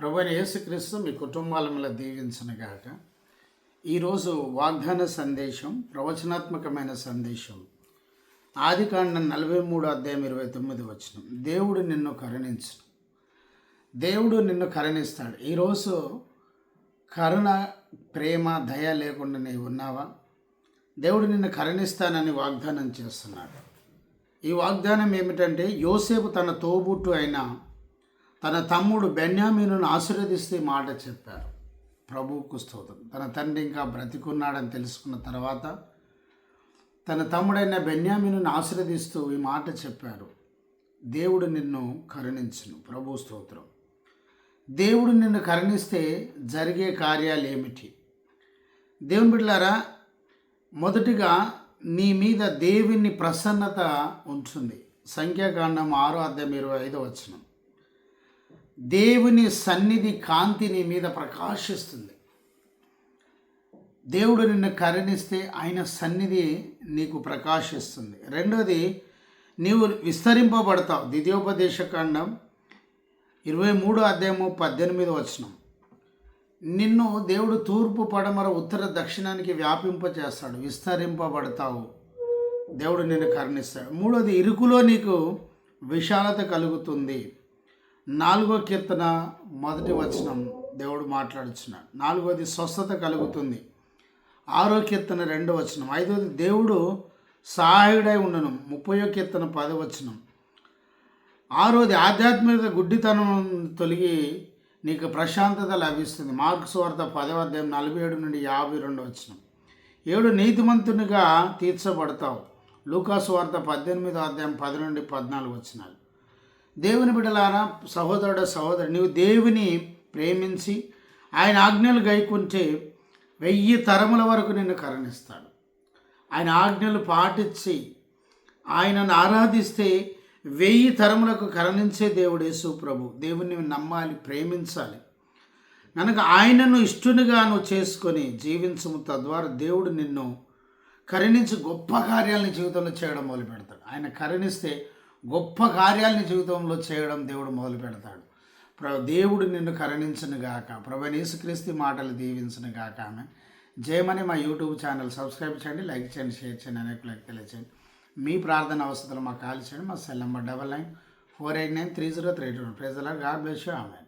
ప్రభు యేసుక్రీస్తు మీ కుటుంబాల దీవించిన గాక. ఈరోజు వాగ్దాన సందేశం ప్రవచనాత్మకమైన సందేశం. ఆదికాండం నలభై మూడు అధ్యాయం ఇరవై తొమ్మిది వచ్చిన దేవుడు నిన్ను కరుణించు దేవుడు నిన్ను కరుణిస్తాడు. ఈరోజు కరుణ ప్రేమ దయ లేకుండా నీవు ఉన్నావా? దేవుడు నిన్ను కరుణిస్తానని వాగ్దానం చేస్తున్నాడు. ఈ వాగ్దానం ఏమిటంటే యోసేపు తన తోబుట్టు అయిన తన తమ్ముడు బెన్యామీనును ఆశీర్వదిస్తే ఈ మాట చెప్పారు. ప్రభువుకు స్తోత్రం. తన తండ్రి ఇంకా బ్రతికున్నాడని తెలుసుకున్న తర్వాత తన తమ్ముడైన బెన్యామీనును ఆశీర్వదిస్తూ ఈ మాట చెప్పారు. దేవుడు నిన్ను కరుణించును. ప్రభు స్తోత్రం. దేవుడు నిన్ను కరుణిస్తే జరిగే కార్యాలు ఏమిటి? దేవుని బిడ్డలారా మొదటిగా నీ మీద దేవుని ప్రసన్నత ఉంటుంది సంఖ్యాకాండం ఆరో అధ్యాయం ఇరవై ఐదో వచనం. దేవుని సన్నిధి కాంతి నీ మీద ప్రకాశిస్తుంది. దేవుడు నిన్ను కరుణిస్తే ఆయన సన్నిధి నీకు ప్రకాశిస్తుంది. రెండోది నీవు విస్తరింపబడతావు. ద్వితీయోపదేశకాండం ఇరవై మూడు అధ్యాయము పద్దెనిమిది వచనం. నిన్ను దేవుడు తూర్పు పడమర ఉత్తర దక్షిణానికి వ్యాపింపచేస్తాడు. విస్తరింపబడతావు. దేవుడు నిన్ను కరుణిస్తాడు. మూడోది ఇరుకులో నీకు విశాలత కలుగుతుంది. నాలుగో కీర్తన మొదటి వచనం దేవుడు మాట్లాడుచున్నాడు. నాలుగోది స్వస్థత కలుగుతుంది. ఆరో కీర్తన రెండో వచనం. ఐదోది దేవుడు సహాయుడై ఉండను. ముప్పయో కీర్తన పదవచనం ఆరోది ఆధ్యాత్మిక గుడ్డితనం తొలగి నీకు ప్రశాంతత లభిస్తుంది. మార్క్స్ వార్త పదవ అధ్యాయం నలభై ఏడు నుండి యాభై రెండు వచ్చిన ఏడు నీతిమంతునిగా తీర్చబడతావు. లూకాసు వార్త పద్దెనిమిదో అధ్యాయం పది నుండి పద్నాలుగు వచ్చినాలు దేవుని బిడ్డలారా సహోదరుడు సహోదరు నీవు దేవుని ప్రేమించి ఆయన ఆజ్ఞలు గైకుంటే వెయ్యి తరముల వరకు నిన్ను కరణిస్తాడు. ఆయన ఆజ్ఞలు పాటించి ఆయనను ఆరాధిస్తే వెయ్యి తరములకు కరణించే దేవుడు యేసు ప్రభు. దేవుణ్ణి నమ్మాలి ప్రేమించాలి. కనుక ఆయనను ఇష్టునిగా నువ్వు చేసుకొని జీవించము తద్వారా దేవుడు నిన్ను కరుణించి గొప్ప కార్యాలని జీవితంలో చేయడం మొదలు పెడతాడు ఆయన కరుణిస్తే గొప్ప కార్యాలని జీవితంలో చేయడం దేవుడు మొదలు పెడతాడు. దేవుడు నిన్ను కరుణించను గాక. ప్రభు యేసుక్రీస్తు మాటలు దీవించను గాక ఆమె. జయమని మా యూట్యూబ్ ఛానల్ సబ్స్క్రైబ్ చేయండి లైక్ చేయండి షేర్ చేయండి అనేకులకు తెలియచేయండి. మీ ప్రార్థన అవసరాలు మాకు కాల్ చేయండి మా cell number double nine four eight nine three zero three two. ప్రజల గాడ్ బ్లెస్ యూ. ఆమె